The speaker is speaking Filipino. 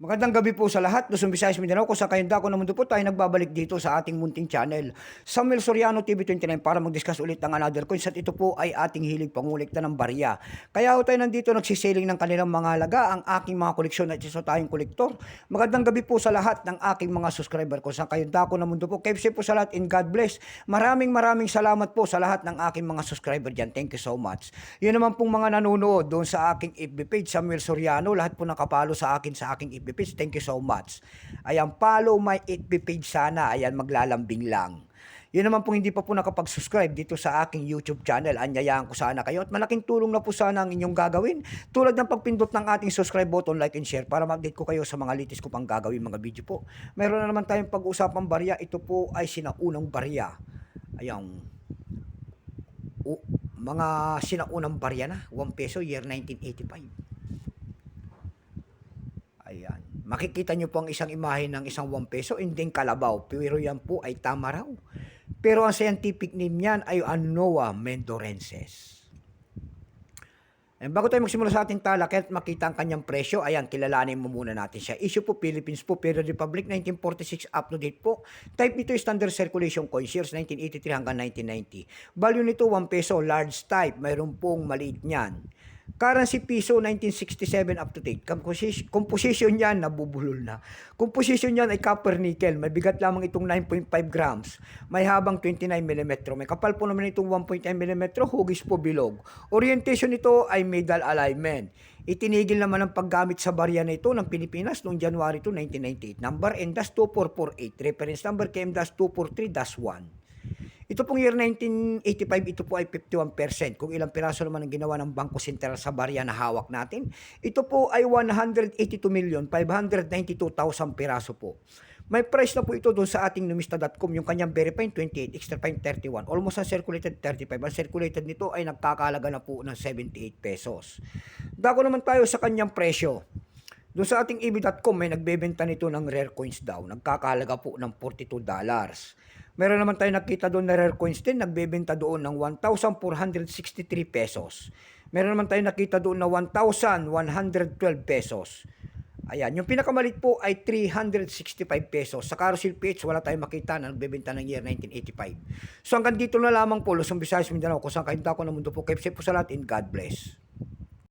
Magandang gabi po sa lahat. Luzon, Visayas, Mindanao. Kung sa kayong dako na mundo po tayo nagbabalik dito sa ating munting channel. Samuel Soriano TV29 para mag-discuss ulit ng another coins at ito po ay ating hilig pangulikta ng barya. Kaya ho tayo nandito nagsisiling ng kanilang mga alaga ang aking mga koleksyon at isa tayong kolektor. Magandang gabi po sa lahat ng aking mga subscriber. Kung sa kayong dako na mundo po, KFC po sa lahat and God bless. Maraming maraming salamat po sa lahat ng aking mga subscriber dyan. Thank you so much. Yun naman pong mga nanonood doon sa aking FB page, Samuel Soriano. Lahat po nakapalo sa akin sa aking FB page. Thank you so much. Ayan, follow my FB page sana. Ayan, maglalambing lang. Yun naman pong hindi pa po nakapag-subscribe dito sa aking YouTube channel. Anyayaan ko sana kayo at malaking tulong na po sana ang inyong gagawin. Tulad ng pagpindot ng ating subscribe button, like and share para ma-update ko kayo sa mga latest ko pang gagawin mga video po. Meron na naman tayong pag-usapang barya. Ito po ay sinaunang barya. Ayan. O, mga sinaunang barya na. 1 peso year 1985. Ayan. Makikita nyo po ang isang imahe ng isang 1 peso, hindi kalabaw. Pero yan po ay tama raw. Pero ang scientific name niyan ay Anoa mendorensis. And bago tayo magsimula sa ating talak at makita ang kanyang presyo, ayan, kilalanin mo muna natin siya. Issue po Philippines po, Period Republic, 1946 up to date po. Type nito Standard Circulation Coins, years 1983 hanggang 1990. Value nito 1 peso, large type, mayroon pong maliit niyan. Currency piso 1967 up to date. Composition niyan nabubulol na. Composition niyan ay copper nickel. May bigat lamang itong 9.5 grams. May habang 29 mm. May kapal po naman itong 1.9 mm. Hugis po bilog. Orientation nito ay middle alignment. Itinigil naman ang paggamit sa barya na ito ng Pilipinas noong January 2, 1998. Number N-2448. Reference number KM-243-1. Ito pong year 1985, ito po ay 51%. Kung ilang piraso naman ang ginawa ng Bangko Sentral sa barya na hawak natin, ito po ay 182,592,000 piraso po. May price na po ito doon sa ating numista.com, yung kanyang verifying 28, extra fine 31. Almost ang circulated 35. Ang circulated nito ay nagkakalaga na po ng 78 pesos. Dako naman tayo sa kanyang presyo. Doon sa ating ebi.com may nagbebenta nito ng rare coins daw. Nagkakalaga po ng 42 dollars. Meron naman tayo nakita doon na rare coins din, nagbebenta doon ng 1,463 pesos. Meron naman tayo nakita doon na 1,112 pesos. Ayan, yung pinakamalit po ay 365 pesos. Sa Carousel PH, wala tayong makita na nagbebenta ng year 1985. So hanggang dito na lamang po, Luzon, Visayas, Mindanao, kung saan kayo dako ng mundo po. Keep safe po sa lahat and God bless.